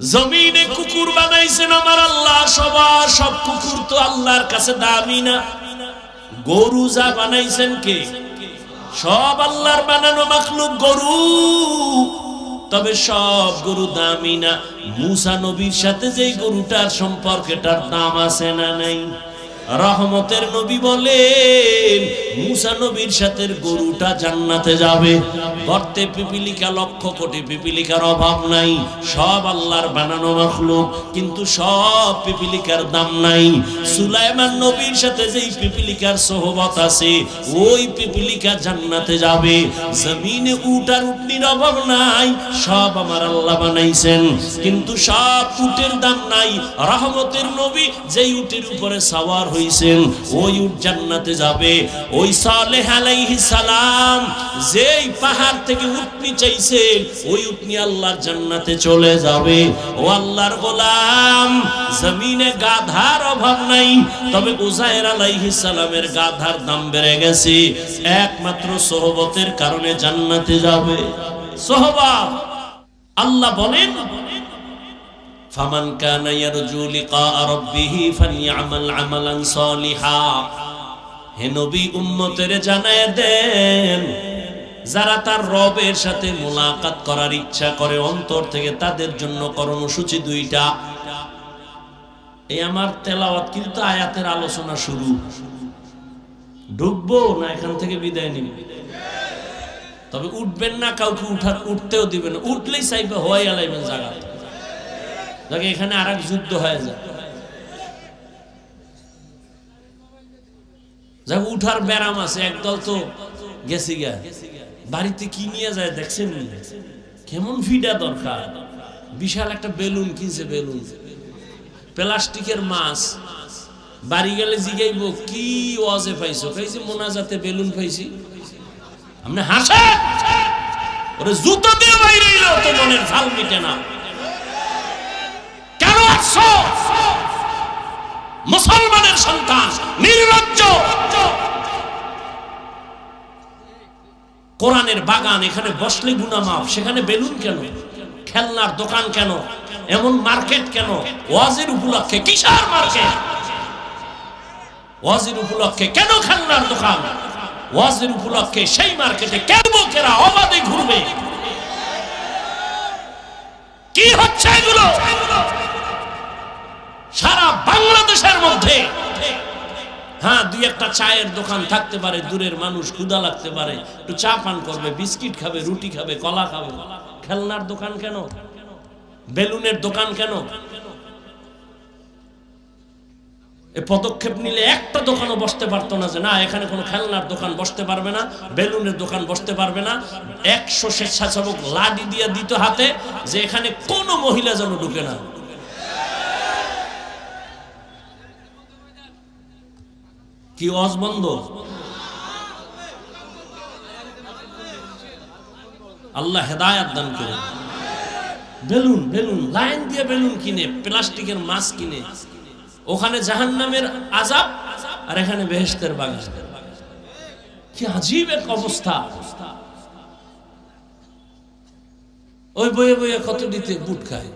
জমিনে কুকুর বানাইছেন আমার আল্লাহ, সবার সব কুকুর তো আল্লাহর কাছে দামি না। গরু যা বানাইছেন কে? সব আল্লাহর বানানো মাখলুক গরু। তবে সব গরু দামি না। মুসা নবীর সাথে যে গরুটার সম্পর্কে তার দাম আছে না নাই? রহমতের নবী বলেন, মুসা নবীর সাথে গরুটা জান্নাতে যাবে। গর্তে পিপিলিকা লক্ষ কোটি পিপিলিকার অভাব নাই। সব আল্লাহর বানানো মাখলুক, কিন্তু সব পিপিলিকার দাম নাই। সুলাইমান নবীর সাথে যেই পিপিলিকার সোহবত আছে, ওই পিপিলিকা জান্নাতে যাবে। জমিনে উটার উটনির অভাব নাই, সব আমার আল্লাহ বানাইছেন। কিন্তু সব উটের দাম নাই। রহমতের নবী যেই উটের উপরে সাওয়ার হইছেন ওই উট জান্নাতে যাবে। ওই সালেহ আলাইহিস সালাম যেই পাহাড় থেকে উটনি চাইছেন, ওই উটনি আল্লাহর জান্নাতে চলে যাবে। ও আল্লাহর গোলাম, জমিনে গাধার অভাব নাই, তবে উজায়ের আলাইহিস সালামের গাধার দাম বেড়ে গেছে। একমাত্র সোহবতের কারণে জান্নাতে যাবে। সোহবত আল্লাহ বলেন ফামান কানা ইয়ারজু লিকা রাব্বিহি ফালইআমাল আমালান সালিহা। হে নবী, উম্মতের জানায় দেন, যারা তার রবের সাথে মোলাকাত করার ইচ্ছা করে, অন্তর থেকে তাদের জন্য কর্মসূচি দুইটা। এই আমার তেলাওয়াত, কিন্তু আয়াতের আলোচনা শুরু। ঢুকবো না, এখান থেকে বিদায় নিব? তবে উঠবেন না, কাউকে উঠার, উঠতেও দিবেন উঠলেই চাইবে হওয়াই আলাইবেন জায়গা যাকে এখানে আর যুদ্ধ হয়ে যায়। যাক, উঠার ব্যারাম আছে, একদল তো গেছে গা বাড়িতে কি নিয়ে যায় দেখছেন? কেমন ফিডা দরকার? বিশাল একটা বেলুন কিনছে বেলুন। প্লাস্টিকের মাছ। বাড়ি গেলে জিগাইব, কি ওয়াজে পাইছো? খাইছি মোনাজাতে বেলুন পাইছি? আপনি হাসে ওরে জুতো দিয়ে বাইরে তো মনের ঝাল মিটে না। কেন মুসলমানের সন্তান, নির্লজ্জ। কোরআনের বাগান, এখানে বসলে গুনা মাপ সেখানে বেলুন কেন? খেলনার দোকান কেন? এমন মার্কেট কেন? ওয়াজের উপলক্ষে কিসার মার্কেট? ওয়াজের উপলক্ষে কেন খেলনার দোকান? ওয়াজের উপলক্ষে সেই মার্কেটে কেন লোকেরা অবাধে ঘুরবে? কি হচ্ছে এগুলো? সারা বাংলাদেশের মধ্যে। হ্যাঁ দুই একটা চায়ের দোকান থাকতে পারে, দূরের মানুষ ক্ষুদা লাগতে পারে। একটু চা পান করবে, বিস্কিট খাবে, রুটি খাবে, কলা খাবে। খেলনার দোকান কেন? বেলুনের দোকান কেন? এ পদক্ষেপ নিলে একটা দোকানও বসতে পারতো না যে, না, এখানে কোনো খেলনার দোকান বসতে পারবে না, বেলুনের দোকান বসতে পারবে না। একশো স্বেচ্ছাসেবক লাডি দিয়ে দিত হাতে যে, এখানে কোনো মহিলা যেন ঢুকে না। কি অজ বন্ধ? আল্লাহ হেদায়াত দান করে বেলুন বেলুন, লাইন দিয়ে বেলুন কিনে, প্লাস্টিকের মাছ কিনে। ওখানে জাহান নামের আজাব আর এখানে বেহেস্তের বাগান। কি আজীব এক অবস্থা। ওই বইয়ে বইয়ে কত দিতে বুট খায়।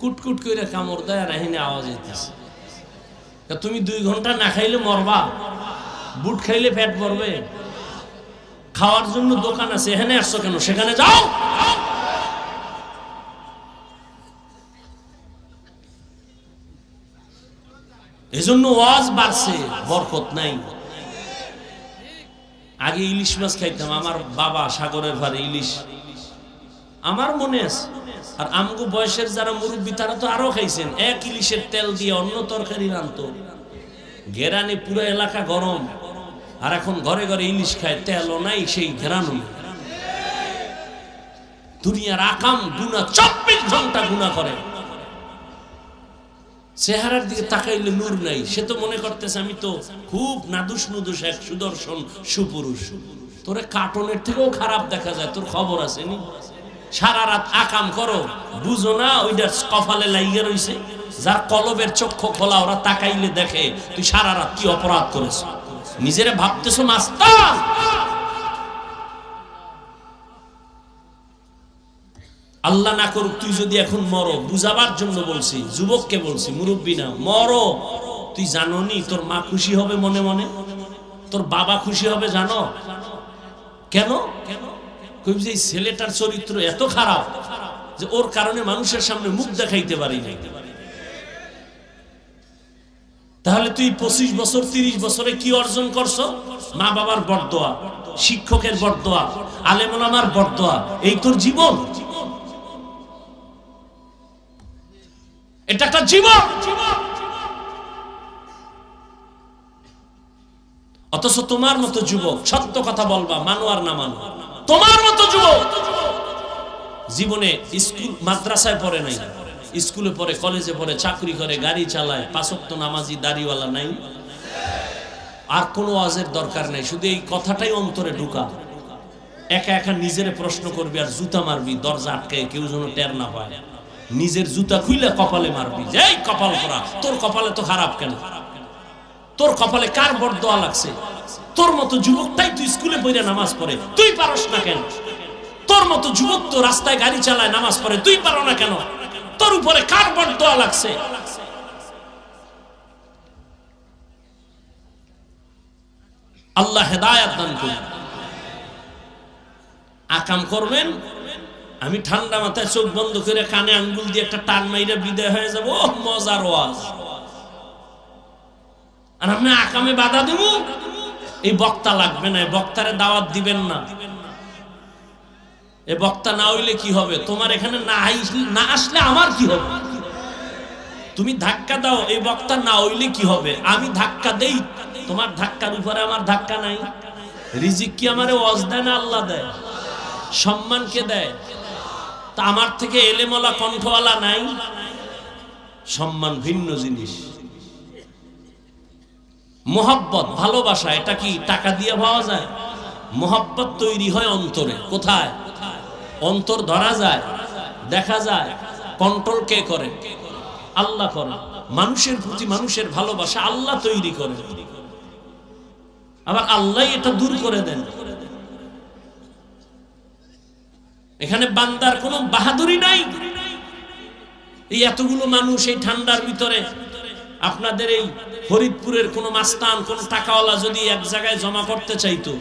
কুটকুট করে কামড় দেয় আর এখানে আওয়াজ হইতেছে। তুমি দুই ঘণ্টা না খাইলে মরবা। বুট খাইলে পেট পড়বে খাওয়ার জন্য দোকান আছে, এখানে আসছো কেন? সেখানে যাও। এজন্য ওয়াজ বাড়ছে, বরকত নাই। আগে ইলিশ মাছ খাইতাম, আমার বাবা সাগরের ভারে ইলিশ। আমার মনে আছে। আর আমগো বয়সের যারা মুরব্বী, তারা তো আরও খাইছেন। এক ইলিশের তেল দিয়ে অন্য তরকারি রানতো গেরানে পুরো এলাকা গরম। আর এখন ঘরে ঘরে ইলিশ খায়, তেলও নাই, সেই ঘেরানো দুনিয়ার আকাম গুনা চব্বিশ ঘণ্টা গুনা করে। চেহারার দিকে তাকাইলে নূর নাই। সে তো মনে করতেছে, আমি তো খুব নাদুস নুদুস এক সুদর্শন সুপুরুষ। তোরে কার্টনের থেকেও খারাপ দেখা যায়, তোর খবর আছে নি? সারা রাত আকাম করো। বুঝো না ওইটার কপালে লাইগে রইছে। যার কলবের চক্ষু খোলা, ওরা তাকাইলে দেখে, তুই সারা রাত কি অপরাধ করেছ? নিজেরে ভাবতেছো মাস্তার আল্লাহ না করুক, তুই যদি এখন মরো, বুঝাবার জন্য বলছি, যুবককে বলছি, মুরব্বী না, মরো। তুই জানো নি তোর মা খুশি হবে মনে মনে? তোর বাবা খুশি হবে জানো? কেন কেন? যে ছেলেটার চরিত্র এত খারাপ যে ওর কারণে মানুষের সামনে মুখ দেখাইতে পারি তাহলে তুই পঁচিশ বছর, তিরিশ বছরে কি অর্জন করছ? মা বাবার বরদোয়া, শিক্ষকের বরদোয়া, আলেমুলামার বরদোয়া, এই তোর জীবন? এটা একটা জীবন! অথচ তোমার মতো যুবক, সত্য কথা বলবা, মানো আর না মানো। তোমার মতো যুবক। জীবনে স্কুল, মাদ্রাসায় পড়ে নাই। স্কুলে পড়ে, কলেজে পড়ে, চাকরি করে, গাড়ি চালায়, পাঁচক্ত নামাজি, দাড়িওয়ালা নাই। আর কোনো ওয়াজের দরকার নাই, শুধু এই কথাটাই অন্তরে ঢুকা। একা একা নিজের প্রশ্ন করবি আর জুতা মারবি, দরজা আটকে, কেউ যেন টের না পায়। নিজের জুতা খুইলে কপালে মারবি যে এই কপাল করা তোর কপালে তো খারাপ কেন? তোর কপালে কার বড় দোয়া লাগছে? তোর মতো যুবকটাই তুই স্কুলে পড়ে নামাজ পড়ে। তুই পারস না কেন? তোর মতো যুবক তো রাস্তায় গাড়ি চালায় নামাজ পড়ে। তুই পারো না কেন? তোর উপরে কার বড় দোয়া লাগছে? আল্লাহ হেদায়াত দান করুন। আকাম করবেন? আমি ঠান্ডা মাথায় চোখ বন্ধ করে কানে আঙ্গুল দিয়ে একটা টান মাইরে বিদায় হয়ে যাব। মজার ওয়াজ। আর আপনি আকামে বাধা দেব? এই বক্তা লাগবে না বক্তারে দাওয়াত দিবেন না। এ বক্তা না হইলে কি হবে? তোমার এখানে না না আসলে আমার কি হবে? তুমি ধাক্কা দাও, এই বক্তা না হইলে কি হবে? আমি ধাক্কা দেই, তোমার ধাক্কার উপরে আমার ধাক্কা নাই। রিজিক কি আমারে ওয়াজ দেয় না আল্লাহ দেয়? সম্মান কে দেয়? তা আমার থেকে এলেমলা কণ্ঠওয়ালা নাই। সম্মান ভিন্ন জিনিস। মোহাব্বত, ভালোবাসা, এটা কি টাকা দিয়ে পাওয়া যায়? মোহাব্বত তৈরি হয় অন্তরে, কোথায়? অন্তর ধরা যায়, দেখা যায় কন্ট্রোল কে করে? আল্লাহ করে। মানুষের প্রতি মানুষের ভালোবাসা আল্লাহ তৈরি করে। আবার আল্লাহ এটা দূর করে দেন। এখানে বান্দার কোনো বাহাদুরি নাই। এই এতগুলো মানুষ এই ঠান্ডার ভিতরে আপনাদের এই ফরিদপুরের কোন মাস্তান, কোন টাকাওয়ালা যদি এক জায়গায় জমা করতে চাইতো,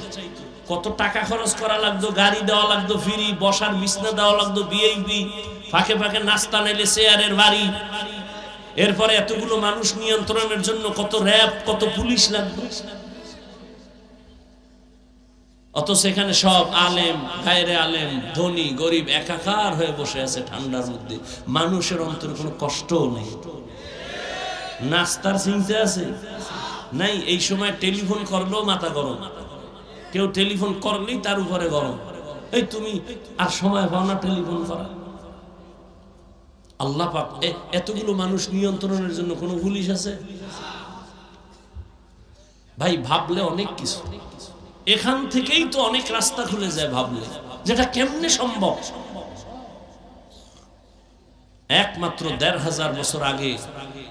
কত টাকা খরচ করা লাগতো? গাড়ি দেওয়া লাগতো ফ্রি, বসার বিছনা দেওয়া লাগতো বিআইবি ফাঁকে ফাঁকে নাস্তা নাইলে চেয়ারের বাড়ি। এরপরে এতগুলো মানুষ নিয়ন্ত্রণের জন্য কত র্যাব, কত পুলিশ লাগতো অত সেখানে সব আলেম, গায়রে আলেম, ধনী, গরিব, একাকার হয়ে বসে আছে ঠান্ডার মধ্যে। মানুষের অন্তরে কোনো কষ্টও নেই। নাস্তার চিন্তা আছে? নাই, এই সময় টেলিফোন করলেও মাথা গরম। কেউ টেলিফোন করলেই তার উপরে গরম। এই তুমি আর সময় পাও না টেলিফোন করা আল্লাহ পাক এতগুলো মানুষ নিয়ন্ত্রণের জন্য কোনো পুলিশ আছে? ভাই, ভাবলে অনেক কিছু। এখান থেকেই তো অনেক রাস্তা খুলে যায় ভাবলে। যেটা কেমনে সম্ভব? একমাত্র দেড় হাজার বছর আগে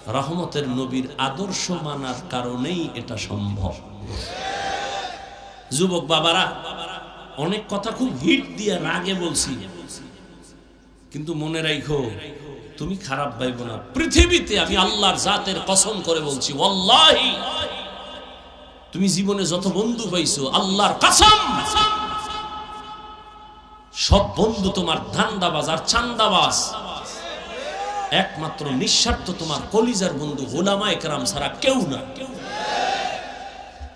রহমতের নবীর আদর্শ মানার কারণেই এটা সম্ভব। যুবক বাবারা, অনেক কথা খুব হিট দিয়ে রাগে বলছি। কিন্তু মনে রাখো তুমি খারাপ ভাইব না। পৃথিবীতে আমি আল্লাহর জাতের কসম করে বলছি তুমি জীবনে যত বন্ধু পাইছো, আল্লাহর কাসম! সব বন্ধু তোমার ধান্দাবাজ আর চান্দাবাজ। একমাত্র নিঃস্বার্থ তোমার কলিজার বন্ধু হোলামা একরাম ছাড়া কেউ না।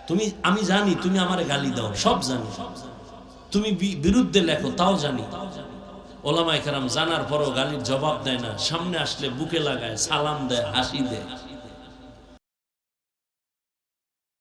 তুমি, আমি জানি, তুমি আমার গালি দাও, সব জানি। তুমি বিরুদ্ধে লেখো, তাও জানি। ওলামা একরাম জানার পরও গালির জবাব দেয় না, সামনে আসলে বুকে লাগায়, সালাম দেয়, হাসি দেয়।